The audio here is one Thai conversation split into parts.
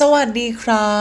สวัสดีครั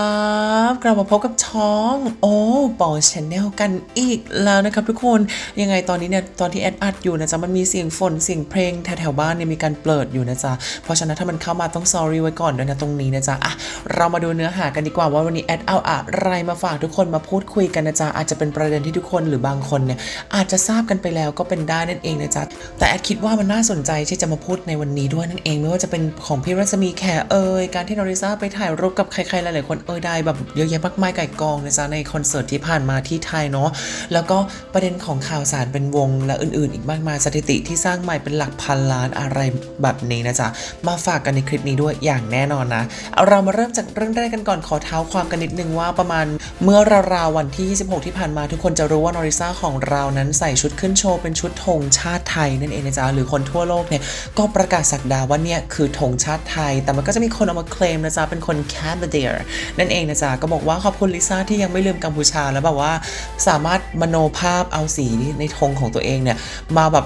บ กลับมาพบกับช่องโอ้ปอชแนลกันอีกแล้วนะครับทุกคนยังไงตอนนี้เนี่ยตอนที่แอดอัดอยู่นะจ๊ะมันมีเสียงฝนเสียงเพลงแถวๆบ้านเนี่ยมีการเปิดอยู่นะจ๊ะเพราะฉะนั้นถ้ามันเข้ามาต้อง sorry ไว้ก่อนด้วยนะตรงนี้นะจ๊ะอะเรามาดูเนื้อหากันดีกว่าว่าวันนี้แอดเอาอะไรมาฝากทุกคนมาพูดคุยกันนะจ๊ะอาจจะเป็นประเด็นที่ทุกคนหรือบางคนเนี่ยอาจจะทราบกันไปแล้วก็เป็นได้นั่นเองนะจ๊ะแต่แอดคิดว่ามันน่าสนใจที่จะมาพูดในวันนี้ด้วยนั่นเอง ไม่ว่าจะเป็นของพี่รัศมีแขเอ่ยการที่นอริซาไปถ่ายรูปกับใครๆหลายๆคนเอ่ยได้แบบเยอะแยะมากมายไก่กองนะจ๊ะในคอนเสิร์ตที่ผ่านมาที่ไทยเนาะแล้วก็ประเด็นของข่าวสารเป็นวงและอื่นๆ อีกมากมายสถิติที่สร้างใหม่เป็นหลักพันล้านอะไรแบบนี้นะจ๊ะมาฝากกันในคลิปนี้ด้วยอย่างแน่นอนนะเอาเรามาเริ่มจากเรื่องแรกกันก่อนขอเท้าความกันนิดนึงว่าประมาณเมื่อราวๆวันที่ 26 ที่ผ่านมาทุกคนจะรู้ว่านอริซาของเรานั้นใส่ชุดขึ้นโชว์เป็นชุดธงชาติไทยนั่นเองนะจ๊ะหรือคนทั่วโลกเนี่ยก็ประกาศสักดาว่าเนี่ยคือธงชาติไทย แต่มันก็จะมีคนเอามาเคลมนะจ๊ะเป็นคนแคนาเดียนั่นเองนะจ๊ะ ก็บอกว่าขอบคุณลิซ่าที่ยังไม่ลืมกัมพูชา แล้วแบบว่าสามารถมโนภาพเอาสีในธงของตัวเองเนี่ย มาแบบ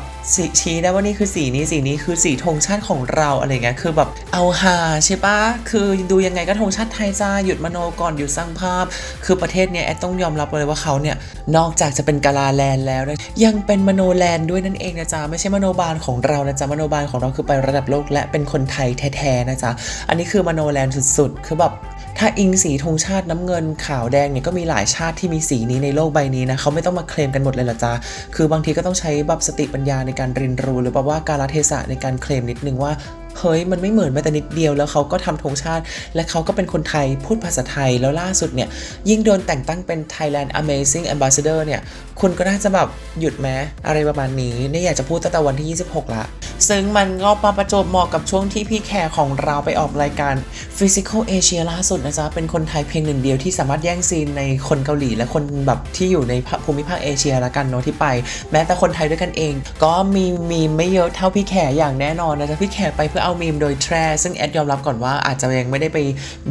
ชี้ได้ว่านี่คือสีนี้สีนี้คือสีธงชาติของเราอะไรเงี้ยคือแบบเอาฮาใช่ปะคือดูยังไงก็ธงชาติไทยจ้าหยุดมโนก่อนหยุดสร้างภาพ คือประเทศเนี้ยแอดต้องยอมรับเลยว่าเขาเนี่ยนอกจากจะเป็นกาลาแลนด์แล้ว ยังเป็นมโนแลนด์ด้วยนั่นเองนะจ๊ะไม่ใช่มโนบาลของเรานะจ๊ะมโนบาลของเราคือไประดับโลกและเป็นคนไทยแท้ๆนะจ๊ะอันนี้คือมโนแลนด์สุดๆคือแบบถ้าอิงสีธงชาติน้ำเงินขาวแดงเนี่ยก็มีหลายชาติที่มีสีนี้ในโลกใบนี้นะเขาไม่ต้องมาเคลมกันหมดเลยหรอจ้าคือบางทีก็ต้องใช้แบบสติปัญญาในการเรียนรู้ หรือแบบว่าการเทศะในการเคลมนิดนึงว่า เฮ้ยมันไม่เหมือนแม้แต่นิดเดียว แล้วเขาก็ทำธงชาติ และเขาก็เป็นคนไทยพูดภาษาไทยแล้วล่าสุดเนี่ยยิ่งโดนแต่งตั้งเป็น Thailand Amazing Ambassador เนี่ยคุณก็น่าจะแบบหยุดแม้อะไรประมาณนี้เนี่ยอยากจะพูดตั้งแต่วันที่ 26 ละ ซึ่งมันก็มาประจบเหมาะกับช่วงที่พี่แขกของเราไปออกรายการ Physical Asia ล่าสุดนะจ๊ะ เป็นคนไทยเพียงหนึ่งเดียวที่สามารถแย่งซีนในคนเกาหลีและคนแบบที่อยู่ในภูมิภาคเอเชียละกันเนาะที่ไป แม้แต่คนไทยด้วยกันเอง ก็มีมีไม่เยอะเท่าพี่แขกอย่างแน่นอนนะจ๊ะพี่แขกไปเพื่อเอามีมโดยแทรซึ่งแอดยอมรับก่อนว่าอาจจะยังไม่ได้ไป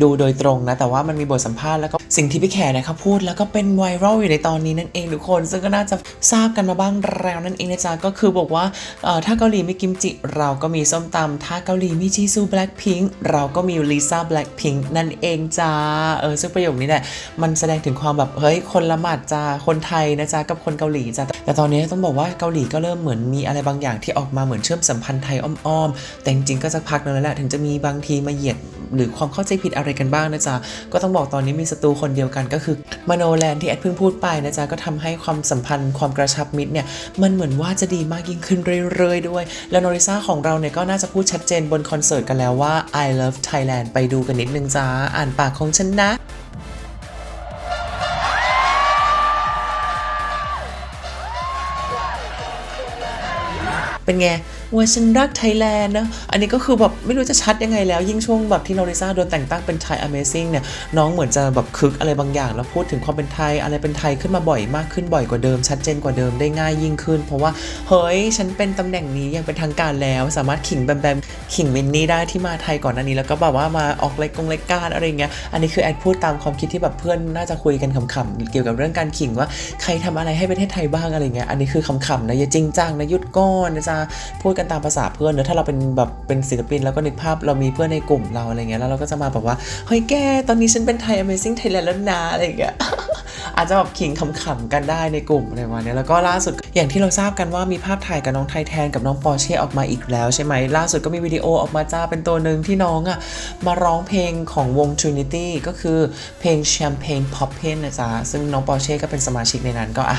ดูโดยตรงนะ แต่ว่ามันมีบทสัมภาษณ์แล้วก็สิ่งที่พี่แขกเนี่ยเขาพูดแล้วก็เป็นไวรัลอยู่ในตอนนี้นั่นเองทุกคน ซึ่งก็น่าจะทราบกันมาบ้างแล้วนั่นเองนะจ๊ะก็คือบอกว่าถ้าเกาหลีมีกิมจิ เราก็มีส้มตำถ้าเกาหลีมีจีซูแบล็คพิงเราก็มีลิซ่าแบล็คพิงนั่นเองจ้าเออซึ่งประโยคนี้เนี่ยมันแสดงถึงความแบบเฮ้ยคนละหมาดจ้าคนไทยนะจ๊ะกับคนเกาหลีจ้าแต่ตอนนี้ต้องบอกว่าเกาหลีก็เริ่มเหมือนมีอะไรบางอย่างที่ออกมาเหมือนเชื่อมสัมพันธ์ไทยอ้อมๆแต่จริงๆก็สักพักนึงแล้วแหละถึงจะมีบางทีมาเหยียดหรือความเข้าใจผิดอะไรกันบ้างนะจ๊ะ ก็ต้องบอกตอนนี้มีศัตรูคนเดียวกันก็คือมโนแลนที่แอดเพิ่งพูดไปนะจ๊ะ ก็ทำให้ความสัมพันธ์ความกระชับมิตรเนี่ย มันเหมือนว่าจะดีมากยิ่งขึ้นเรื่อยๆด้วย แล้วนอริซาของเราเนี่ยก็น่าจะพูดชัดเจนบนคอนเสิร์ตกันแล้วว่า I love Thailand ไปดูกันนิดนึงจ้าอ่านปากของฉันนะเป็นไง ว่าฉันรักไทยแลนด์นะ อันนี้ก็คือแบบไม่รู้จะชัดยังไงแล้ว ยิ่งช่วงแบบที่โนริซาโดนแต่งตั้งเป็นไทย Amazing เนี่ย น้องเหมือนจะแบบคึกอะไรบางอย่าง แล้วพูดถึงความเป็นไทยอะไรเป็นไทยขึ้นมาบ่อยมากขึ้นบ่อยกว่าเดิม ชัดเจนกว่าเดิมได้ง่ายยิ่งขึ้น เพราะว่าเฮ้ยฉันเป็นตำแหน่งนี้ยังเป็นทางการแล้ว สามารถขิงแบมแบมขิงมินนี่ได้ที่มาไทยก่อนหน้านี้ แล้วก็แบบว่ามาออกรายกงรายการอะไรเงี้ย อันนี้คือแอดพูดตามความคิดที่แบบเพื่อนน่าจะคุยกันขำๆเกี่ยวกับเรื่องการขิงว่าใครทำอะไรให้ประเทศไทยบ้างอะไรเงี้ย อันนี้คือขำๆนะอย่าจริงจังนะหยุดก้อนนะจ๊ะพูดกันตามภาษาเพื่อนเนอะถ้าเราเป็นแบบเป็นศิลปินแล้วก็นึกภาพเรามีเพื่อนในกลุ่มเราอะไรเงี้ยแล้วเราก็จะมาแบบว่าเฮ้ยแกตอนนี้ฉันเป็นไทย Amazing Thailand แล้วนะอะไรเงี้ยอาจจะแบบขิงขำๆกันได้ในกลุ่มอะไรประเนี้ยแล้วก็ล่าสุดอย่างที่เราทราบกันว่ามีภาพถ่ายกับน้องไทยแทนกับน้องปอร์เช่ออกมาอีกแล้วใช่ไหมล่าสุดก็มีวิดีโอออกมาจ้าเป็นตัวหนึ่งที่น้องอะมาร้องเพลงของวง Trinity ก็คือเพลง Champagne Poppin นะจ๊ะซึ่งน้องปอร์เช่ก็เป็นสมาชิกในนั้นก็อะ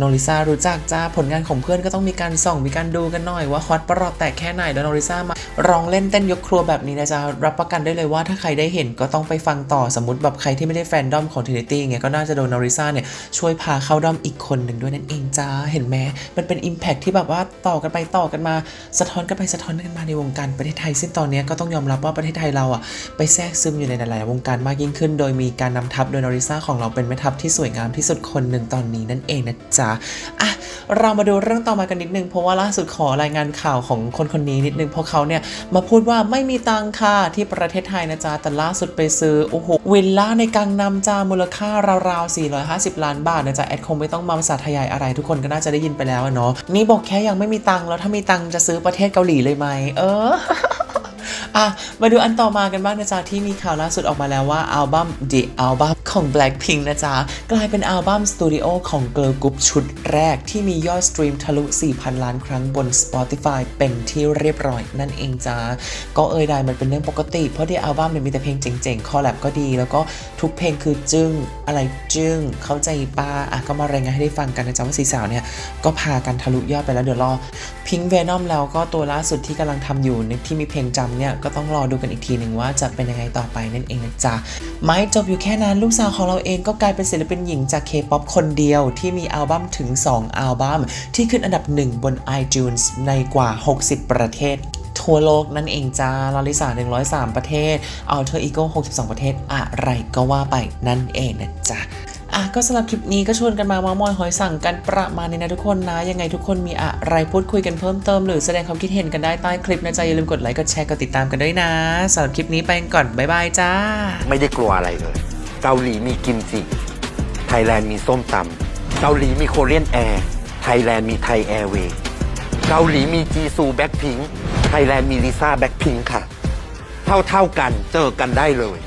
น้องลิซ่ารู้จักจ้าผลงานของเพื่อนก็ต้องมีการส่องมีการดูกันหน่อยว่าฮอตประหลอดแตกแค่ไหนแล้วน้องลิซ่ามาร้องเล่นเต้นยกครัวแบบนี้นะจ๊ะรับประกันได้เลยว่าถ้าใครได้เห็นก็ต้องไปฟังต่อสมมติแบบใครที่ไม่ได้แฟนดอมของ Trinity เงี้ยก็น่าจะโดนน้องลิซ่าเนี่ยช่วยพาเข้าดอมอีกคนหนึ่งด้วยนั่นเองจ้าเห็นไหมมันเป็น Impact ที่แบบว่าต่อกันไปต่อกันมาสะท้อนกันไปสะท้อนกันมาในวงการประเทศไทยซึ่งตอนนี้ก็ต้องยอมรับว่าประเทศไทยเราอะไปแทรกซึมอยู่ในหลาย ๆ วงการมากยิ่งขึ้น โดยมีการนำทัพโดยนอริซ่าของเราเป็นแม่ทัพที่สวยงามที่สุดคนหนึ่งตอนนี้นั่นเองนะจ๊ะอะเรามาดูเรื่องต่อมากันนิดนึง เพราะว่าล่าสุดขอรายงานข่าวของคนคนนี้นิดนึงเพราะเขาเนี่ยมาพูดว่าไม่มีตังค่ะที่ประเทศไทยนะจ๊ะแต่ล่าสุดไปซื้อโอ้โหวิลล่าในกังนำจ้ามูลค่าราวๆ450 ล้านบาทนะจ๊ะแอดคงไม่ต้องมาสาธยายอะไร ทุกคนก็น่าจะได้ยินไปแล้วอะเนาะนี่บอกแค่ยังไม่มีตังค์แล้วถ้ามีตังค์จะซื้อประเทศเกาหลีเลยไหมเออ อะมาดูอันต่อมากันบ้างนะจ๊ะ ที่มีข่าวล่าสุดออกมาแล้วว่าอัลบั้ม The Album ของ Blackpink นะจ๊ะ กลายเป็นอัลบั้มสตูดิโอของ Girl Group ชุดแรกที่มียอดสตรีมทะลุ 4,000 ล้านครั้งบน Spotify เป็นที่เรียบร้อยนั่นเองจ้าก็เอ่ยได้มันเป็นเรื่องปกติ เพราะ The Album เนี่ยมีแต่เพลงเจ๋งๆ คอลแลบก็ดี แล้วก็ทุกเพลงคือจึ้งอะไรจึ้งเข้าใจป้าอะก็มารายงานให้ได้ฟังกันนะจ๊ะว่าสีสาวเนี่ยก็พากันทะลุยอดไปแล้วเดี๋ยวรอ Pink Venom แล้วก็ตัวล่าสุดที่กำลังทำอยู่ที่มีเพลงจำเนี่ยก็ต้องรอดูกันอีกทีหนึ่งว่าจะเป็นยังไงต่อไปนั่นเองนะจ๊ะไม่จบอยู่แค่นั้นลูกสาวของเราเองก็กลายเป็นศิลปินหญิงจาก K-POP คนเดียวที่มีอัลบั้มถึง 2 อัลบั้ม ที่ขึ้นอันดับ 1 บน iTunes ในกว่า 60 ประเทศทั่วโลกนั่นเองจ้าลาลิสา103 ประเทศ เอัลเทออีโก้62 ประเทศ อะไรก็ว่าไปนั่นเองนะจ๊ะ อะก็สำหรับคลิปนี้ก็ชวนกันมาเมามอยหอยสั่งกันประมาณนี้นะทุกคนนะ ยังไงทุกคนมีอะไรพูดคุยกันเพิ่มเติมหรือแสดงความคิดเห็นกันได้ใต้คลิปนะจ๊ะอย่าลืมกดไลค์กดแชร์กดติดตามกันด้วยนะสำหรับคลิปนี้ไปกันก่อนบ๊ายบายจ้า ไม่ได้กลัวอะไรเลย เกาหลีมีกิมจิ ไทยแลนด์มีส้มตำ เกาหลีมีโคเรียนแอร์ ไทยแลนด์มีไทยแอร์เวย์ เกาหลีมีจีซูแบ็คพิงค์ไทยแลนด์มีลิซ่าแบ็คพิงค์ค่ะ เท่าเท่าๆกันเจอกันได้เลย